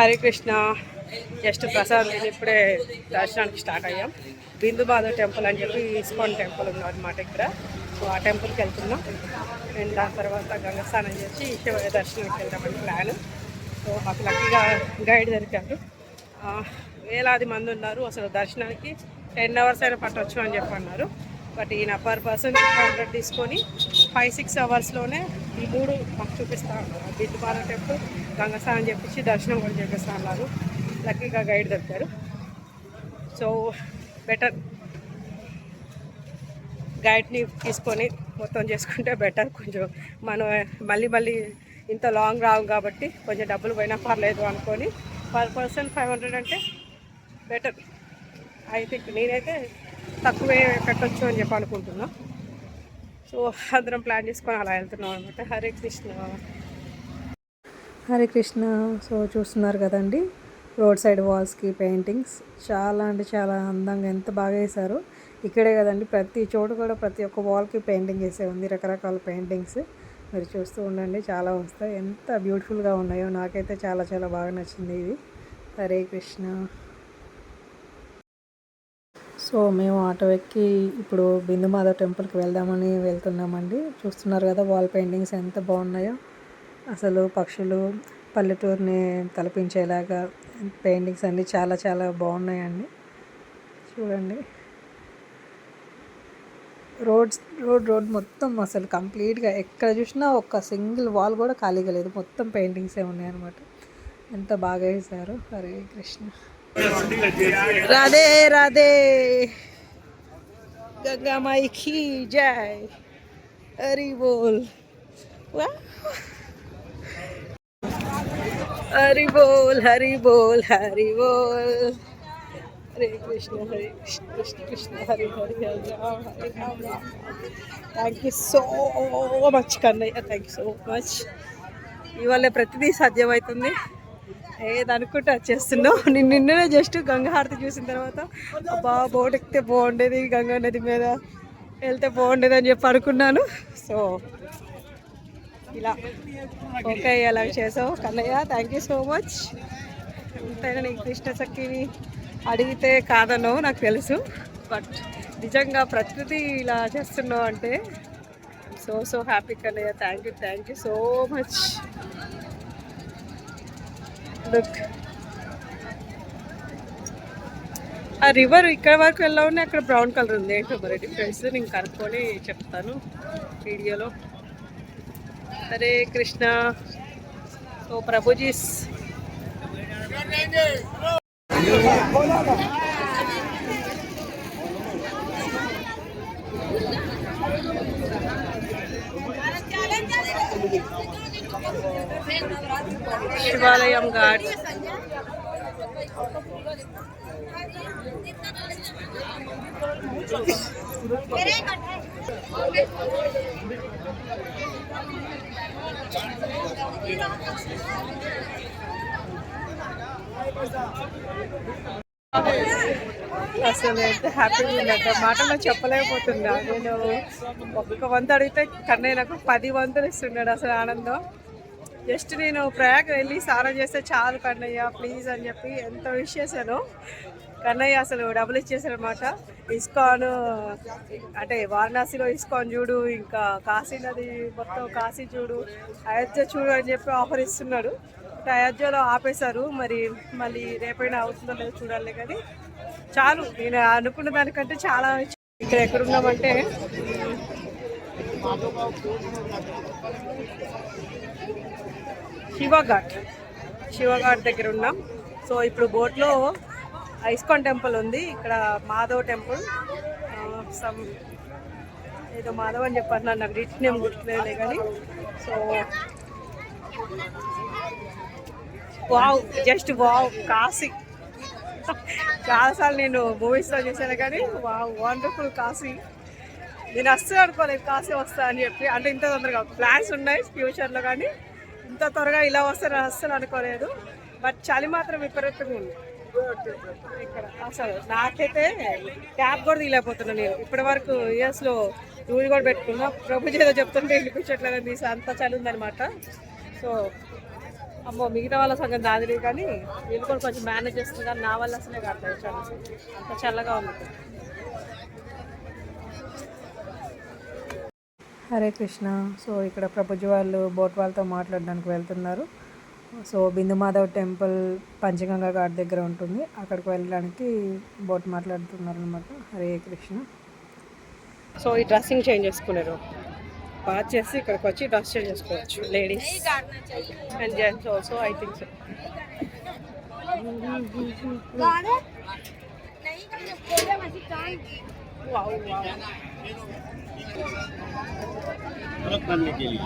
Hare Krishna just Prasad ఇప్పుడే దర్శనానికి start అయ్యాం. బిందు మాధవ్ టెంపుల్ అని చెప్పి ఇస్కాన్ టెంపుల్ ఉంది ఇక్కడ. సో ఆ టెంపుల్కి వెళ్తున్నాం. అండ్ దాని తర్వాత గంగా స్నానం చేసి శివయ్య దర్శనానికి వెళ్దామని ప్లాన్. సో మాకు లక్కీగా గైడ్ దొరికారు. వేలాది మంది ఉన్నారు అసలు దర్శనానికి. టెన్ అవర్స్ అయినా పట్టవచ్చు అని చెప్పి అన్నారు. బట్ ఈయన పర్ పర్సన్ హండ్రెడ్ తీసుకొని ఫైవ్ సిక్స్ అవర్స్లోనే ఈ మూడు మాకు చూపిస్తా ఉన్నారు. బిడ్డుపాల టెంపుల్ గంగా స్నానం చేపించి దర్శనం కూడా చేపిస్తా ఉన్నారు లక్కీగా గైడ్ దొరికారు. సో బెటర్ గైడ్ని తీసుకొని మొత్తం చేసుకుంటే బెటర్ కొంచెం మనం మళ్ళీ మళ్ళీ ఇంత లాంగ్ రావు కాబట్టి కొంచెం డబ్బులు పోయినా పర్లేదు అనుకొని పర్ పర్సన్ ఫైవ్ హండ్రెడ్ అంటే బెటర్ ఐ థింక్ నేనైతే తక్కువే పెట్టొచ్చు అని చెప్పి అనుకుంటున్నాను సో అందరం ప్లాన్ చేసుకొని అలా వెళ్తున్నాం అనమాట హరే కృష్ణ. హరే కృష్ణ. సో చూస్తున్నారు కదండి రోడ్ సైడ్ వాల్స్కి పెయింటింగ్స్. చాలా అంటే చాలా అందంగా ఎంత బాగా వేశారు. ఇక్కడే కదండి ప్రతి చోటు కూడా ప్రతి ఒక్క వాల్కి పెయింటింగ్ వేసే ఉంది రకరకాల పెయింటింగ్స్. మీరు చూస్తూ ఉండండి చాలా వస్తాయి. ఎంత బ్యూటిఫుల్గా ఉన్నాయో నాకైతే చాలా చాలా బాగా నచ్చింది ఇది హరే కృష్ణ. సో మేము ఆటో ఎక్కి ఇప్పుడు బిందు మాధవ్ టెంపుల్కి వెళ్దామని వెళ్తున్నామండి. చూస్తున్నారు కదా వాల్ పెయింటింగ్స్ ఎంత బాగున్నాయో. అసలు పక్షులు పల్లెటూరుని తలపించేలాగా పెయింటింగ్స్ అన్నీ చాలా చాలా బాగున్నాయండి. చూడండి. రోడ్స్ రోడ్ రోడ్ మొత్తం అసలు కంప్లీట్గా ఎక్కడ చూసినా ఒక్క సింగిల్ వాల్ కూడా ఖాళీగా లేదు. మొత్తం పెయింటింగ్సే ఉన్నాయి అనమాట ఎంత బాగా వేశారు. హరే కృష్ణ. రాధే రాధే. గంగామాయికి జై. హరి బోల్. వా హరి బోల్ హరి బోల్ హరి బోల్ Hare Krishna Hare Krishna Krishna Krishna Hari Hari Hari Ram Hari Ram Ram thank you so much Kannayya. Thank you so much ఇవాళ ప్రతిదీ సాధ్యమవుతుంది. ఏది అనుకుంటే చేస్తున్నావు. నేను నిన్ననే జస్ట్ గంగాహారతి చూసిన తర్వాత అబ్బా బోట్ ఎక్కితే బాగుండేది గంగా నది మీద వెళ్తే బాగుండేది అని చెప్పి అనుకున్నాను. సో ఇలా. ఓకే అలా చేసావు. Kannayya thank you so much ఎంతైనా నీకు కృష్ణ చక్కివి అడిగితే కాదనో నాకు తెలుసు. బట్ నిజంగా ప్రకృతి ఇలా చేస్తున్నావు అంటే so so happy Kannayya. Thank you thank you so much look ఆ రివర్ ఇక్కడ వరకు వెళ్ళా ఉన్నాయి? అక్కడ బ్రౌన్ కలర్ ఉంది. ఏంటో మరి డిఫరెన్స్ నేను కనుక్కొని చెప్తాను. వీడియోలో హరే కృష్ణ సో ప్రభుజీస్ శివాలయం ఘాట్ అసలు ఎంత హ్యాపీగా ఉందంటే మాటలో చెప్పలేకపోతున్నా. నేను ఒక్క వంతు అడిగితే కన్నయ్య నాకు పది వంతులు ఇస్తున్నాడు అసలు ఆనందం. జస్ట్ నేను ప్రయాగ్ వెళ్ళి సారం చేస్తే చాలు కన్నయ్య ప్లీజ్ అని చెప్పి ఎంత విష్ చేశాను. కన్నయ్య అసలు డబుల్ ఇచ్చేసారనమాట ఇస్కాన్ అంటే వారణాసిలో ఇస్కాన్ చూడు ఇంకా కాశీ నది మొత్తం కాశీ చూడు అయోధ్య చూడు అని చెప్పి ఆఫర్ ఇస్తున్నాడు. అంటే అయోధ్యలో ఆపేశారు మరి మళ్ళీ రేపైనా అవుతుందో లేదో చూడాలి కానీ చాలు. నేను అనుకున్న దానికంటే చాలా ఇక్కడ ఎక్కడున్నామంటే శివఘాట్. శివఘాట్ దగ్గర ఉన్నాం. సో ఇప్పుడు బోట్లో ఐస్కాన్ టెంపుల్ ఉంది. ఇక్కడ మాధవ్ టెంపుల్. సమ్ ఏదో మాధవ్ అని చెప్పారు. నాకు రిచ్ నేమ్ గుర్తులేదులే కానీ. So wow just wow Kashi. చాలాసార్లు నేను మూవీస్లో చేశాను కానీ వావ్ వండర్ఫుల్ కాశీ. నేను వస్తే అనుకోలేదు కాశీ వస్తా అని చెప్పి. అంటే ఇంత తొందరగా ప్లాన్స్ ఉన్నాయి ఫ్యూచర్లో కానీ. ఇంత త్వరగా ఇలా వస్తారని అస్సలు అనుకోలేదు. బట్ చలి మాత్రం విపరీతంగా ఉంది. అసలు నాకైతే క్యాబ్ కూడా తీయలేకపోతున్నా నేను. ఇప్పటి వరకు ఇయర్స్లో రూల్ కూడా పెట్టుకున్నా. ప్రభు ఏదో చెప్తుంటే వినిపించట్లేదని మీ అంత చలి ఉందనమాట సో అమ్మో మిగతా వాళ్ళ సంగతి దాదిరి కానీ వీళ్ళు కూడా కొంచెం మేనేజ్ చేస్తుంది కానీ నా వల్ల అసలే కాదు చాలా. అంత చల్లగా ఉంది. హరే కృష్ణ. సో ఇక్కడ ప్రభుజీ వాళ్ళు బోట్ వాళ్ళతో మాట్లాడడానికి వెళ్తున్నారు. సో బిందు మాధవ్ టెంపుల్ పంచగంగా ఘాట్ దగ్గర ఉంటుంది. అక్కడికి వెళ్ళడానికి బోట్ మాట్లాడుతున్నారు అనమాట హరే కృష్ణ. సో ఈ డ్రెస్సింగ్ చేంజ్ చేసుకున్నారు. బాగా చేసి ఇక్కడికి వచ్చి డ్రెస్ చేంజ్ చేసుకోవచ్చు. Ladies and gents also I think so wow wow अलग करने के लिए।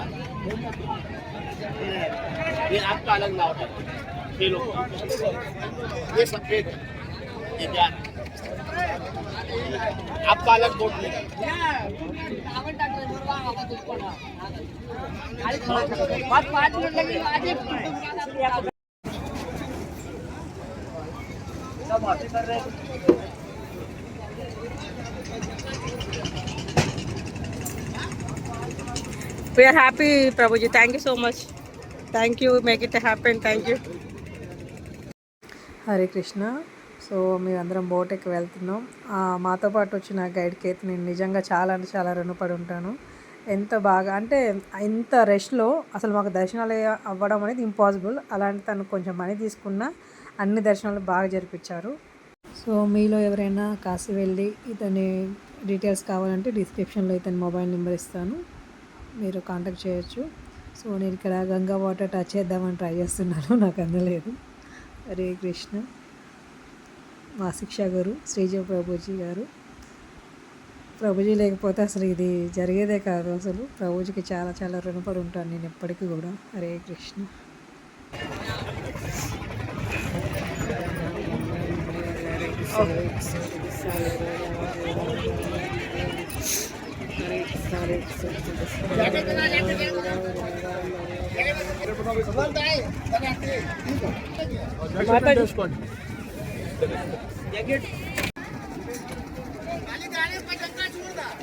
ये आपका अलग ना होता है ये ये सफ़ेद ये क्या आपका अलग बोर्ड सब बातें कर रहे हैं। We're happy Prabhuji thank you so much thank you make it happy and thank you Hare Krishna so మేమందరం బోట్ ఎక్కి వెళ్తున్నాం. మాతో పాటు వచ్చిన గైడ్కి అయితే నేను నిజంగా చాలా అంటే చాలా రుణపడి ఉంటాను. ఎంత బాగా అంటే ఇంత రెష్లో అసలు మాకు దర్శనాలు అవ్వడం అనేది ఇంపాసిబుల్ అలాంటి తను కొంచెం మనీ తీసుకున్న అన్ని దర్శనాలు బాగా జరిపించారు. సో మీలో ఎవరైనా కాశీ వెళ్ళి ఇతని డీటెయిల్స్ కావాలంటే డిస్క్రిప్షన్లో ఇతని మొబైల్ నెంబర్ ఇస్తాను. మీరు కాంటాక్ట్ చేయొచ్చు. సో నేను ఇక్కడ గంగా వాటర్ టచ్ చేద్దామని ట్రై చేస్తున్నాను. నాకు అందలేదు. హరే కృష్ణ. మా శిక్ష గారు శ్రీజ ప్రభుజీ గారు. ప్రభుజీ లేకపోతే అసలు ఇది జరిగేదే కాదు అసలు. ప్రభుజీకి చాలా చాలా రుణపడి ఉంటాను నేను ఎప్పటికీ కూడా. హరే కృష్ణ.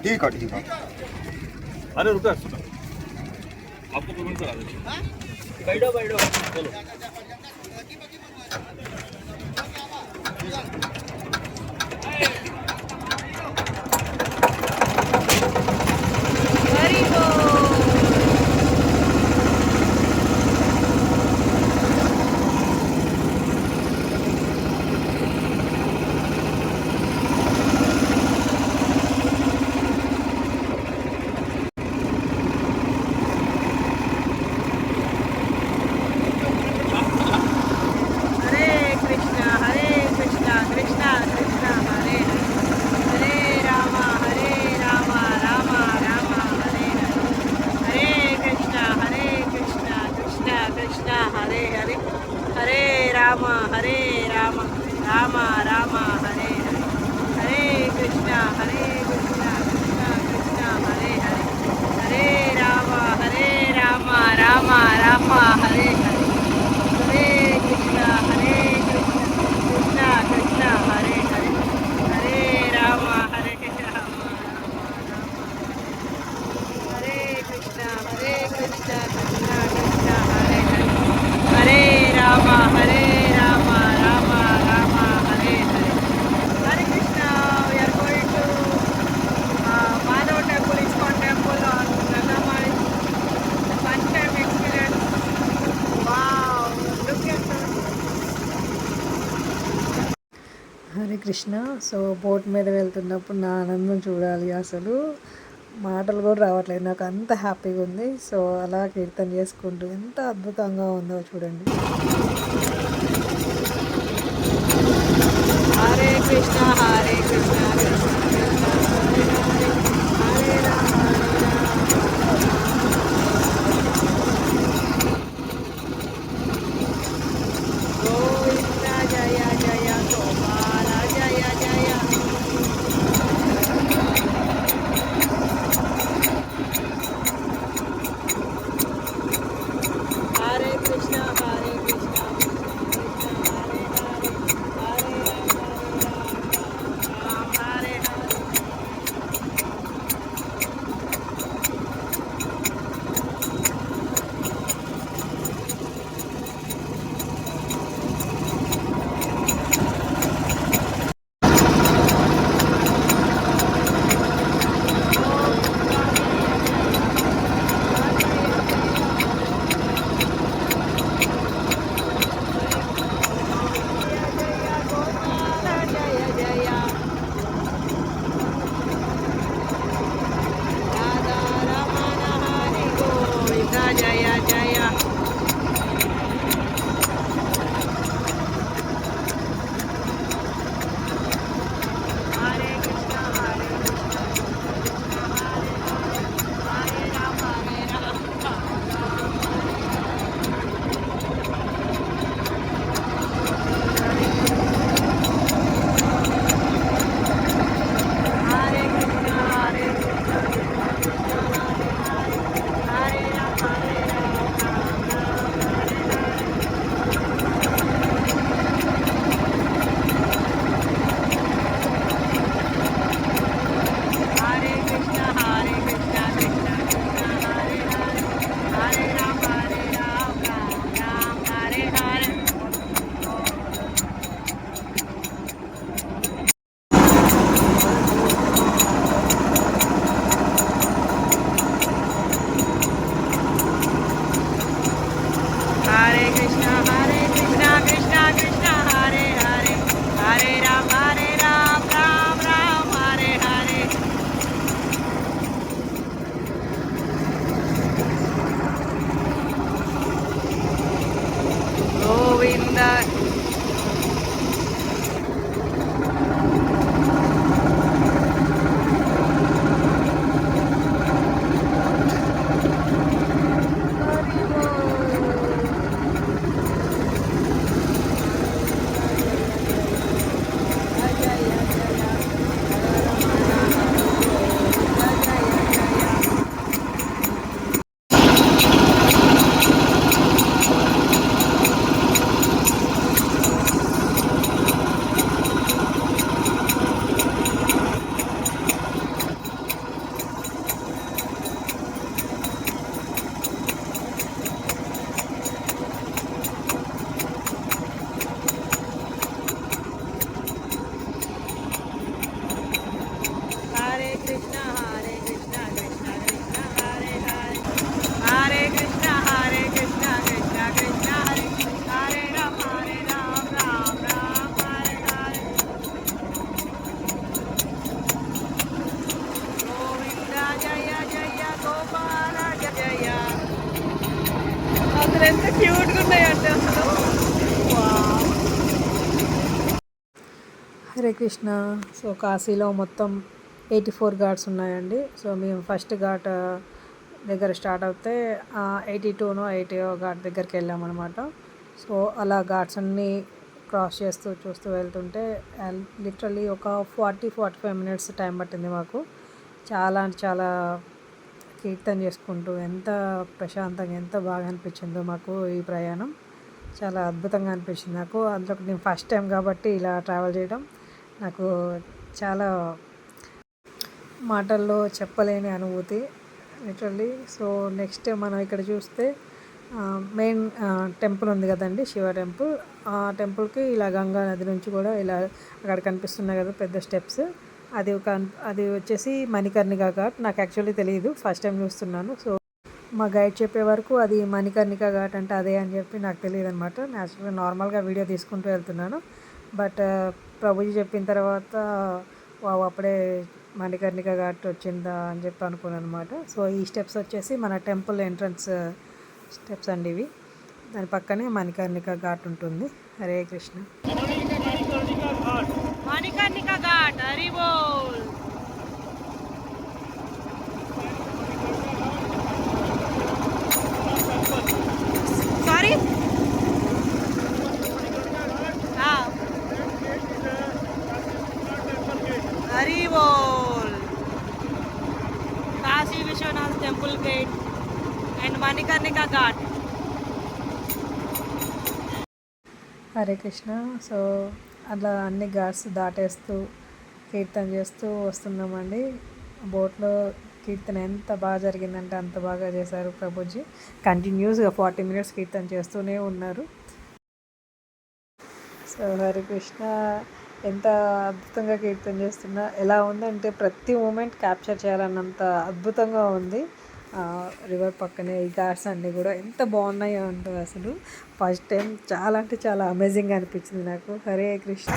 ठीक है ठीक है अरे रुका आपको पेमेंट करा देंगे बैठो बैठो। चलो। Rama Rama Hare Hare Hare Krishna Hare Krishna Krishna Krishna Hare Hare Hare Rama Hare Rama Hare Krishna Hare Krishna Krishna Krishna Hare Hare Hare Rama Hare Rama Rama Rama Hare Hare Hare Krishna we're going to Madhava temple ISKCON temple గంగామారి first time experience wow look at Hare Krishna. So boat మీద వెళ్తున్నప్పుడు నా ఆనందం చూడాలి అసలు. మాటలు కూడా రావట్లేదు. నాకు అంత హ్యాపీగా ఉంది. సో అలా కీర్తన చేసుకుంటూ ఎంత అద్భుతంగా ఉందో చూడండి. కృష్ణ సో కాశీలో మొత్తం ఎయిటీ ఫోర్ ఘాట్స్ ఉన్నాయండి. సో మేము ఫస్ట్ ఘాట్ దగ్గర స్టార్ట్ అవుతే ఎయిటీ టూనో ఎయిటీ ఘాట్ దగ్గరికి వెళ్ళామన్నమాట. సో అలా ఘాట్స్ అన్నీ క్రాస్ చేస్తూ చూస్తూ వెళ్తుంటే లిటరలీ ఒక forty forty five minutes time పట్టింది మాకు. చాలా అంటే చాలా కీర్తన చేసుకుంటూ ఎంత ప్రశాంతంగా ఎంత బాగా అనిపించిందో మాకు ఈ ప్రయాణం. చాలా అద్భుతంగా అనిపించింది నాకు. అందులో నేను ఫస్ట్ టైం కాబట్టి ఇలా ట్రావెల్ చేయడం. నాకు చాలా మాటల్లో చెప్పలేని అనుభూతి లిటరల్లీ సో నెక్స్ట్ మనం ఇక్కడ చూస్తే మెయిన్ టెంపుల్ ఉంది కదండి శివ టెంపుల్ ఆ టెంపుల్కి ఇలా గంగా నది నుంచి కూడా ఇలా అక్కడ కనిపిస్తున్నాయి కదా పెద్ద స్టెప్స్ అది ఒక అది వచ్చేసి మణికర్ణిక ఘాట్. నాకు యాక్చువల్లీ తెలియదు ఫస్ట్ టైం చూస్తున్నాను. సో మా గైడ్ చెప్పే వరకు అది మణికర్ణిక ఘాట్ అంటే అదే అని చెప్పి నాకు తెలియదు అనమాట నేచురల్గా నార్మల్గా వీడియో తీసుకుంటూ వెళ్తున్నాను. బట్ ప్రభుజీ చెప్పిన తర్వాత వావ్ అప్పుడే మణికర్ణిక ఘాట్ వచ్చిందా అని చెప్పి అనుకున్నాను అనమాట సో ఈ స్టెప్స్ వచ్చేసి మన టెంపుల్ ఎంట్రన్స్ స్టెప్స్ అండి ఇవి. దాని పక్కనే మణికర్ణిక ఘాట్ ఉంటుంది. హరే కృష్ణ. మణికర్ణిక ఘాట్. హరి బోల్ sorry Hari boll Kashi Vishwanath temple gate and Manikarnika ghat. Hare Krishna. So అలా అన్ని ఘాట్స్ దాటేస్తూ కీర్తన చేస్తూ వస్తున్నామండి. బోట్లో కీర్తన ఎంత బాగా జరిగిందంటే అంత బాగా చేశారు ప్రభుజీ. కంటిన్యూస్గా ఫార్టీ మినిట్స్ కీర్తన చేస్తూనే ఉన్నారు. సో హరికృష్ణ ఎంత అద్భుతంగా కీర్తన చేస్తున్నా. ఎలా ఉందంటే ప్రతి మూమెంట్ క్యాప్చర్ చేయాలన్నంత అద్భుతంగా ఉంది. రివర్ పక్కనే ఈ ఘాట్స్ అన్నీ కూడా ఎంత బాగున్నాయో అంటే అసలు ఫస్ట్ టైం చాలా అంటే చాలా అమేజింగ్ అనిపించింది నాకు. హరే కృష్ణ.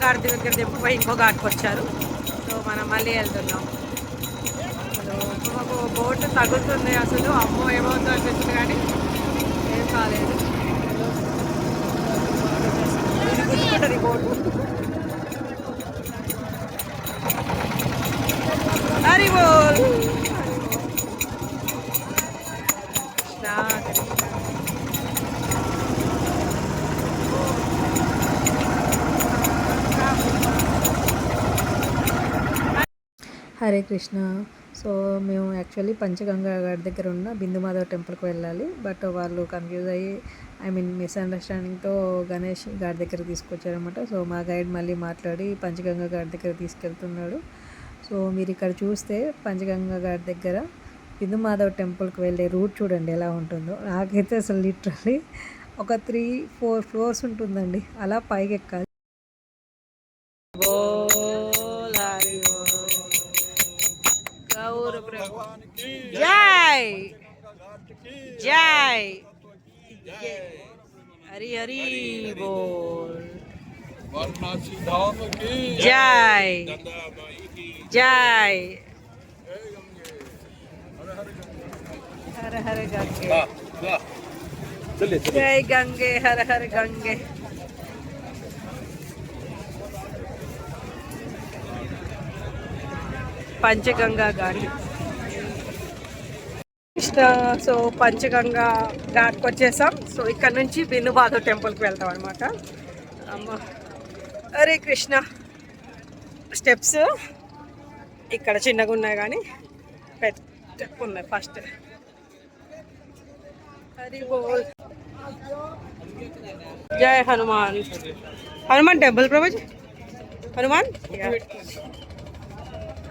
ఒక ఘాట్ దగ్గర దింపిపోయి ఇంకో ఘాట్కి వచ్చారు. సో మనం మళ్ళీ వెళ్తున్నాం. అసలు మాకు బోట్ తగులుతుంది అసలు. అమ్మో ఏమవుతుందో అనిపిస్తుంది కానీ ఏం కాలేదు. గుర్తుకుంటుంది బోటు. హరే కృష్ణ. సో మేము యాక్చువల్లీ పంచగంగా గారి దగ్గర ఉన్న బిందుమాధవ్ టెంపుల్కి వెళ్ళాలి. బట్ వాళ్ళు కన్ఫ్యూజ్ అయ్యి ఐ మీన్ మిస్అండర్స్టాండింగ్తో గణేష్ గారి దగ్గర తీసుకొచ్చారనమాట సో మా గైడ్ మళ్ళీ మాట్లాడి పంచగంగా గారి దగ్గర తీసుకెళ్తున్నాడు. సో మీరు ఇక్కడ చూస్తే పంచగంగా గారి దగ్గర బిందుమాధవ్ టెంపుల్కి వెళ్ళే రూట్ చూడండి ఎలా ఉంటుందో. నాకైతే అసలు లిటరలీ ఒక త్రీ ఫోర్ ఫ్లోర్స్ ఉంటుందండి. అలా పైకి ఎక్కాలి. जय। जय। हरी हरी बोल। जय। जय। हर हर गंगे। जय गंगे, हर हर गंगे। पंचगंगा गाड़ी सो पंचगंग घाटा सो इन बिन्नबाधव टेपल की वेतम अरे कृष्ण स्टेपस इकड़ चुना फस्ट जय हनुमान हनुमान टेपल प्रभुज हनुमान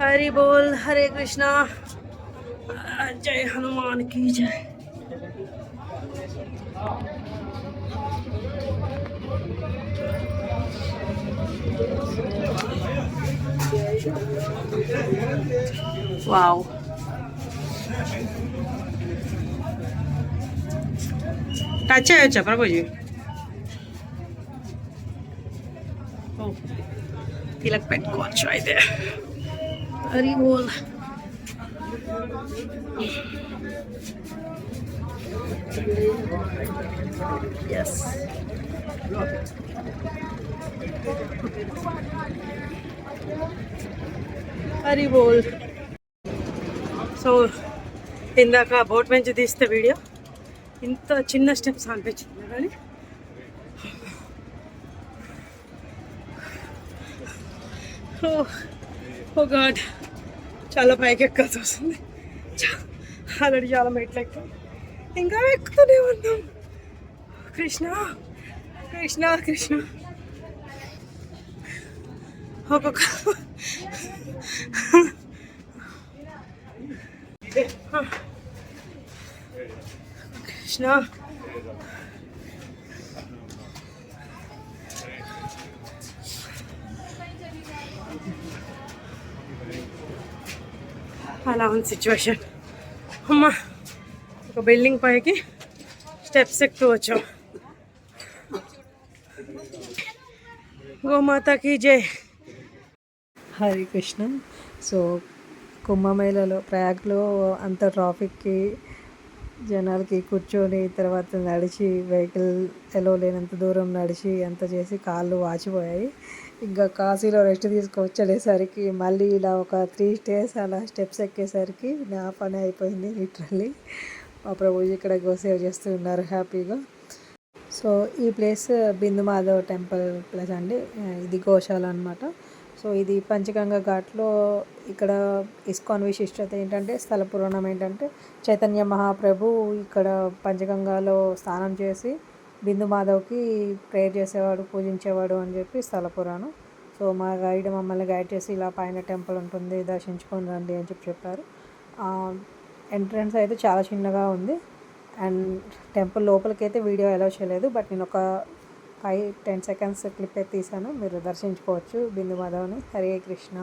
हरी बोल हरे कृष्णा जय हनुमान की जय वाओ టచ్ చేయొచ్చా ప్రభుజీ ఓ, తిలక్ పెట్టుకోవచ్చు అయితే హరి బోల్ ఎస్ హరి బోల్ సో ఇందాక బోట్ నుంచి తీస్తే వీడియో ఇంత చిన్న స్టెప్స్ అనిపించింది కానీ ఓ గాడ్ చాలా పైకి ఎక్కాల్సి వస్తుంది ఆల్రెడీ చాలా మెట్లు ఎక్కాం ఇంకా ఎక్కుతూనే ఉన్నాం. కృష్ణ కృష్ణ కృష్ణ. ఒక్కొక్క కృష్ణ. అలా ఉంది సిచ్యువేషన్ అమ్మా ఒక బిల్డింగ్ పైకి స్టెప్స్ ఎక్కువ వచ్చాం. గోమాతకి జై. హరే కృష్ణ. సో కుంభమేళలో ప్రయాగ్లో అంత ట్రాఫిక్కి జనాలకి కూర్చొని తర్వాత నడిచి వెహికల్ ఎలో లేనంత దూరం నడిచి అంత చేసి కాళ్ళు వాచిపోయాయి. ఇంకా కాశీలో రెస్ట్ తీసుకొచ్చేసరికి మళ్ళీ ఇలా ఒక త్రీ స్టేస్ అలా స్టెప్స్ ఎక్కేసరికి నా పని అయిపోయింది లిటరల్లీ. మా ప్రభు ఇక్కడ గోసేవ్ చేస్తూ ఉన్నారు హ్యాపీగా. సో ఈ place Bindu Madhav temple place అండి. ఇది గోశాల అనమాట సో ఇది పంచగంగ ఘాట్లో ఇక్కడ ఇస్కాన్ విశిష్టత ఏంటంటే స్థల పురాణం ఏంటంటే చైతన్య మహాప్రభు ఇక్కడ పంచగంగాలో స్నానం చేసి బిందు మాధవ్కి ప్రేయర్ చేసేవాడు పూజించేవాడు అని చెప్పి స్థల పురాణం. సో మా గైడ్ మమ్మల్ని గైడ్ చేసి ఇలా పైన టెంపుల్ ఉంటుంది దర్శించుకొని రండి అని చెప్పి చెప్పారు. ఎంట్రన్స్ అయితే చాలా చిన్నగా ఉంది. అండ్ టెంపుల్ లోపలికి అయితే వీడియో అలౌ చేయలేదు బట్ నేను ఒక ఫైవ్ టెన్ సెకండ్స్ క్లిప్ అయితే తీసాను మీరు దర్శించుకోవచ్చు బిందు మాధవ్ని హరే కృష్ణ.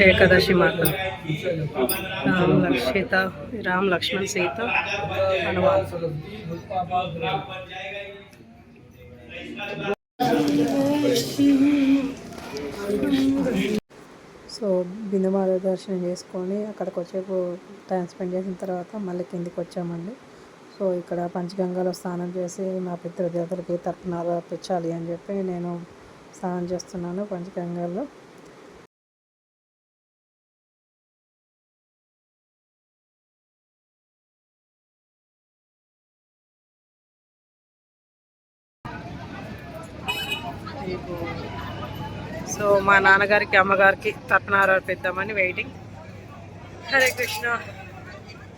ఏకాదశి మాత. రామ్ లక్ష- సీత రామ్ లక్ష్మణ్ సీత సో బిందుమాల దర్శనం చేసుకొని అక్కడికి వచ్చేపు టైం స్పెండ్ చేసిన తర్వాత మళ్ళీ కిందికి వచ్చామండి. సో ఇక్కడ పంచగంగాలో స్నానం చేసి మా పితృదేవతలకి తర్పణాలు అర్పించాలి అని చెప్పి నేను స్నానం చేస్తున్నాను పంచగంగల్లో. సో మా నాన్నగారికి అమ్మగారికి తప్పనారాలు పెద్దామని వెయిటింగ్ హరే కృష్ణ.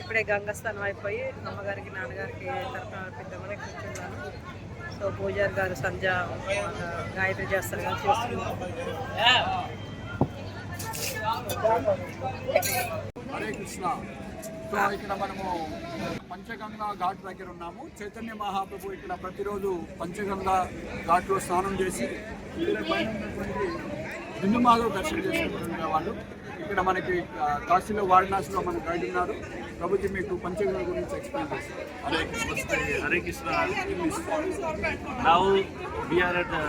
ఇప్పుడే గంగస్థానం అయిపోయి అమ్మగారికి నాన్నగారికి తప్పనారాలు పెద్దామని కూర్చున్నాను. సో పూజారి గారు సంధ్య గాయత్రి చేస్తారు కదా చేస్తున్నాను హరే కృష్ణ. సో ఇక్కడ మనము పంచగంగా ఘాట్ దగ్గర ఉన్నాము. చైతన్య మహాప్రభు ఇక్కడ ప్రతిరోజు పంచగంగా ఘాట్లో స్నానం చేసి ఇక్కడ పైన ఉన్నటువంటి బిందు మాధవ్ దర్శనం చేసుకుంటున్న వాళ్ళు. ఇక్కడ మనకి కాశీలో వారణాసిలో మన గైడ్ ఉన్నారు. ప్రభుజీ మీకు పంచగంగ గురించి ఎక్స్ప్లెయిన్ చేస్తారు. Now we are at uh,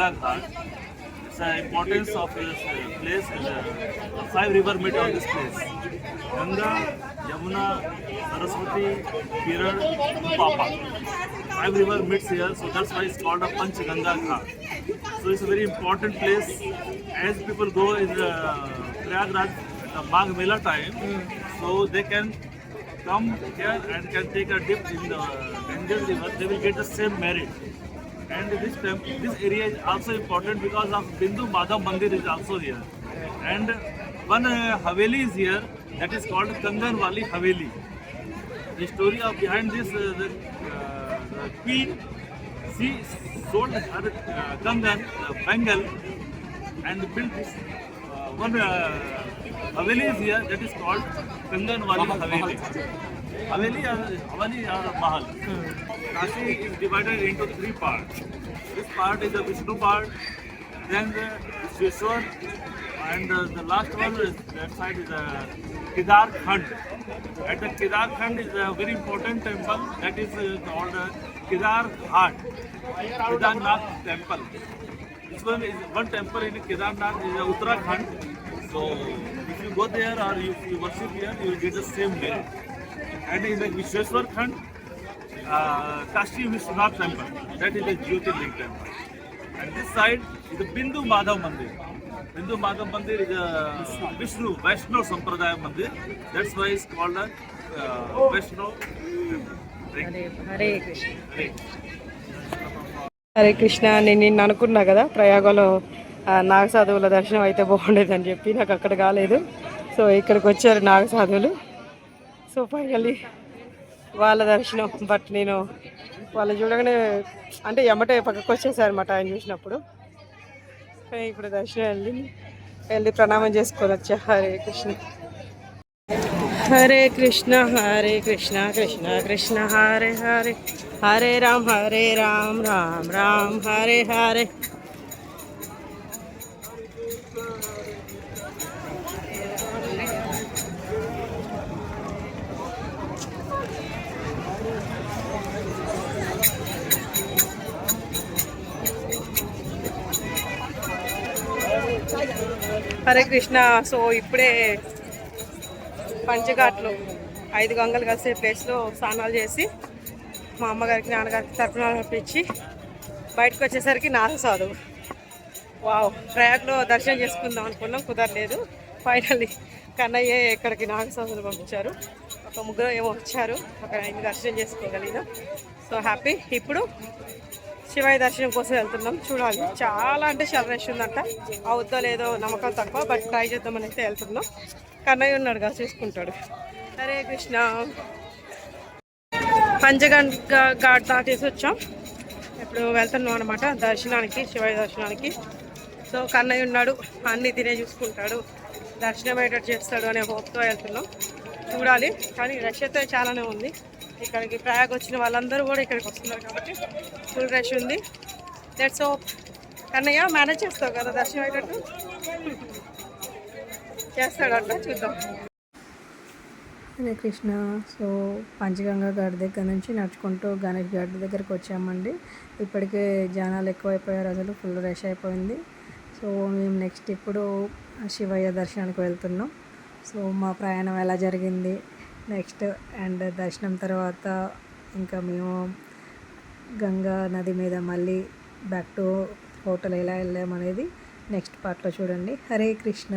Ghat. It's the importance of this uh, place. And, uh, five river meet on this place. Ganga, Yamuna, Saraswati, Kiran, Papa. Five river meets here, so that's why it's called a Panchganga Ghat. So it's a very important place. As people go in the Prayagraj, the Magh Mela time, so they can come here and can take a dip in the Ganges river. They will get the same merit. And this temp- this area is also important because of Bindu Madhav Mandir is also here. And one uh, Haveli is here that is called Kanganwali Haveli. The story of behind this, uh, the, uh, the queen, she sold her uh, Kangan, the Bengal, and built this uh, one uh, Haveli is here that is called Kanganwali Haveli. Haveli Haveli or Mahal. Kashi is divided into three parts. This part is the Vishnu part, then the Vishweshwar, and uh, the last one is that side is the Kedar Khand. At the Kedar Khand is a very important temple that is uh, called uh, Kedar Ghat, Kedarnath temple. This one is one temple in Kedarnath is uh, Uttarakhand. So if you go there or if you worship here, you will get the same merit. And in the Vishweshwar Khand, uh, Kashi Vishwanath temple, that is a Jyotirling temple. And this side is the Bindu Madhav Mandir. Bindu Madhav Mandir is a Vishnu, Vaishnav Sampradaya Mandir. That's why it's called a uh, Vaishnav temple. Thank you. Hare Krishna Hare. నేను నిన్న అనుకున్నా కదా ప్రయాగలో ఆ, నాగ సాధువుల దర్శనం అయితే బాగుండేది అని చెప్పి నాకు అక్కడ కాలేదు సో ఇక్కడికి వచ్చారు నాగ సాధువులు సో ఫైనల్లీ వాళ్ళ దర్శనం. బట్ నేను వాళ్ళు చూడగానే అంటే ఎమ్మటే పక్కకు వచ్చేసారనమాట ఆయన చూసినప్పుడు. కానీ ఇప్పుడు దర్శనం వెళ్ళి వెళ్ళి ప్రణామం చేసుకొని వచ్చా. హరే కృష్ణ. హరే కృష్ణ హరే కృష్ణ కృష్ణ కృష్ణ హరే హరే. హరే రామ్ హరే రామ్ రామ్ రామ్ హరే హరే. హరే కృష్ణ. సో ఇప్పుడే పంచఘాట్లు ఐదు గంగలు కలిసే ప్లేస్లో స్నానాలు చేసి మా అమ్మగారికి నాన్నగారికి తర్పణాలు పంపించి బయటకు వచ్చేసరికి నాలుగు వావ్ ప్రయాగ్లో దర్శనం చేసుకుందాం అనుకున్నాం కుదరలేదు. ఫైనల్లీ కన్నయ్య ఇక్కడికి నాగసాధులు పంపించారు. ఒక ముగ్గురు ఏమో వచ్చారు. అక్కడ ఆయన దర్శనం చేసుకోగలిగినాం సో హ్యాపీ. ఇప్పుడు శివాయి దర్శనం కోసం వెళ్తున్నాం. చూడాలి చాలా అంటే చాలా రష్ ఉందంట. అవుద్దో లేదో నమ్మకం తక్కువ బట్ ట్రై చేద్దామని అయితే వెళ్తున్నాం. కన్నయ్య ఉన్నాడు కదా చూసుకుంటాడు. హరే కృష్ణ. పంచగంట ఘాట్ దాటేసి వచ్చాం. ఇప్పుడు వెళ్తున్నాం అనమాట దర్శనానికి శివాయి దర్శనానికి. సో కన్నయ్య ఉన్నాడు అన్నీ తినే చూసుకుంటాడు. దర్శనం అయ్యేటట్టు చేస్తాడు అనే హోప్తో వెళ్తున్నాం. చూడాలి కానీ రష్ అయితే చాలానే ఉంది. ఇక్కడికి ప్రయాగ్ వచ్చిన వాళ్ళందరూ కూడా ఇక్కడికి వస్తున్నారు కాబట్టి ఫుల్ రష్ ఉంది. దట్స్ ఓప్ కన్నయ్య మేనేజ్ చేస్తావు కదా దర్శనం అయ్యేటట్టు? చేస్తాడంట చూద్దాం. హరే కృష్ణ. సో పంచగంగా ఘాట్ దగ్గర నుంచి నడుచుకుంటూ గణేష్ ఘాట్ దగ్గరికి వచ్చామండి. ఇప్పటికే జనాలు ఎక్కువైపోయారు అసలు ఫుల్ రష్ అయిపోయింది. సో మేము నెక్స్ట్ ఇప్పుడు శివయ్య దర్శనానికి వెళ్తున్నాం. సో మా ప్రయాణం ఎలా జరిగింది? నెక్స్ట్ అండ్ దర్శనం తర్వాత ఇంకా మేము గంగా నది మీద మళ్ళీ బ్యాక్ టు హోటల్ ఎలా వెళ్ళామనేది నెక్స్ట్ పార్ట్లో చూడండి. హరే కృష్ణ.